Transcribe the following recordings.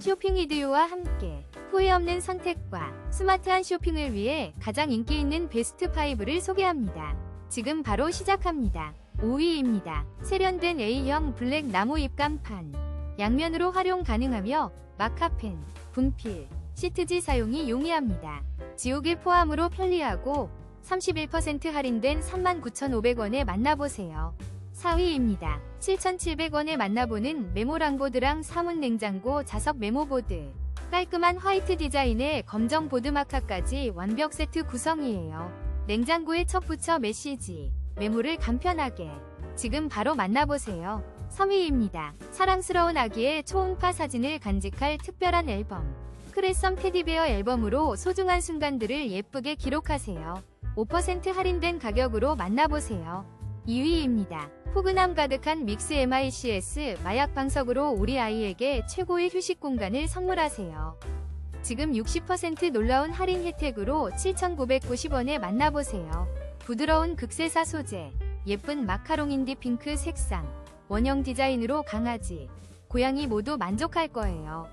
쇼핑 이디오와 함께 후회 없는 선택과 스마트한 쇼핑을 위해 가장 인기 있는 베스트 5를 소개합니다. 지금 바로 시작합니다. 5위입니다. 세련된 A형 블랙 나무 입간판. 양면으로 활용 가능하며 마카펜, 분필, 시트지 사용이 용이합니다. 지우개 포함으로 편리하고 31% 할인된 39,500원에 만나보세요. 4위입니다. 7,700원에 만나보는 메모랑보드랑 사문 냉장고 자석 메모보드. 깔끔한 화이트 디자인의 검정 보드마카까지 완벽 세트 구성이에요. 냉장고에 첫 붙여 메시지, 메모를 간편하게. 지금 바로 만나보세요. 3위입니다. 사랑스러운 아기의 초음파 사진을 간직할 특별한 앨범. 크레썸 테디베어 앨범으로 소중한 순간들을 예쁘게 기록하세요. 5% 할인된 가격으로 만나보세요. 2위입니다. 포근함 가득한 믹스 MICS 마약 방석으로 우리 아이에게 최고의 휴식 공간을 선물하세요. 지금 60% 놀라운 할인 혜택으로 7,990원에 만나보세요. 부드러운 극세사 소재, 예쁜 마카롱 인디 핑크 색상, 원형 디자인으로 강아지, 고양이 모두 만족할 거예요.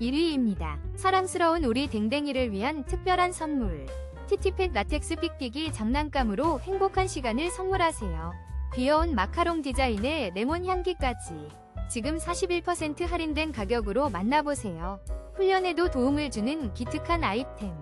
1위입니다. 사랑스러운 우리 댕댕이를 위한 특별한 선물. 티티팩 라텍스 삑삑이 장난감으로 행복한 시간을 선물하세요. 귀여운 마카롱 디자인의 레몬 향기까지. 지금 41% 할인된 가격으로 만나보세요. 훈련에도 도움을 주는 기특한 아이템.